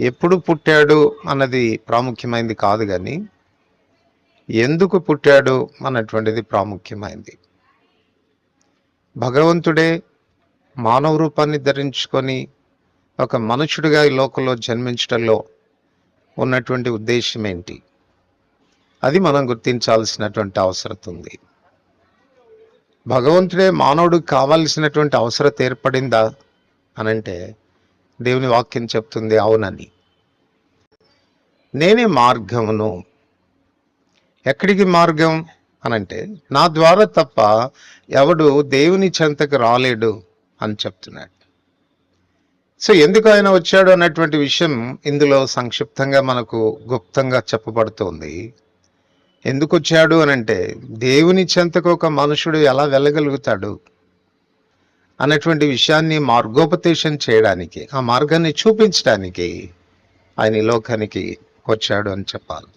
ఎప్పుడు పుట్టాడు అన్నది ప్రాముఖ్యమైనది కాదు కానీ ఎందుకు పుట్టాడు అన్నటువంటిది ప్రాముఖ్యమైనది భగవంతుడే మానవ రూపాన్ని ధరించుకొని ఒక మనుషుడిగా ఈ లోకంలో జన్మించడంలో ఉన్నటువంటి ఉద్దేశం ఏంటి? అది మనం గుర్తించాల్సినటువంటి అవసరం ఉంది. భగవంతుడే మానవుడికి కావాల్సినటువంటి అవసరం ఏర్పడిందా? అనంటే దేవుని వాక్యం చెప్తుంది అవునని. నేనే మార్గమును. ఎక్కడికి మార్గం? అనంటే నా ద్వారా తప్ప ఎవడు దేవుని చెంతకు రాలేడు అని చెప్తున్నాడు. సో ఎందుకు ఆయన వచ్చాడు అన్నటువంటి విషయం ఇందులో సంక్షిప్తంగా మనకు గుప్తంగా చెప్పబడుతోంది. ఎందుకు వచ్చాడు అని అంటే దేవుని చెంతకు ఒక మనుషుడు ఎలా వెళ్ళగలుగుతాడు? అన్నటువంటి విషయాన్ని మార్గోపదేశం చేయడానికి ఆ మార్గాన్ని చూపించడానికి ఆయన ఈ లోకానికి వచ్చాడు అని చెప్పాలి.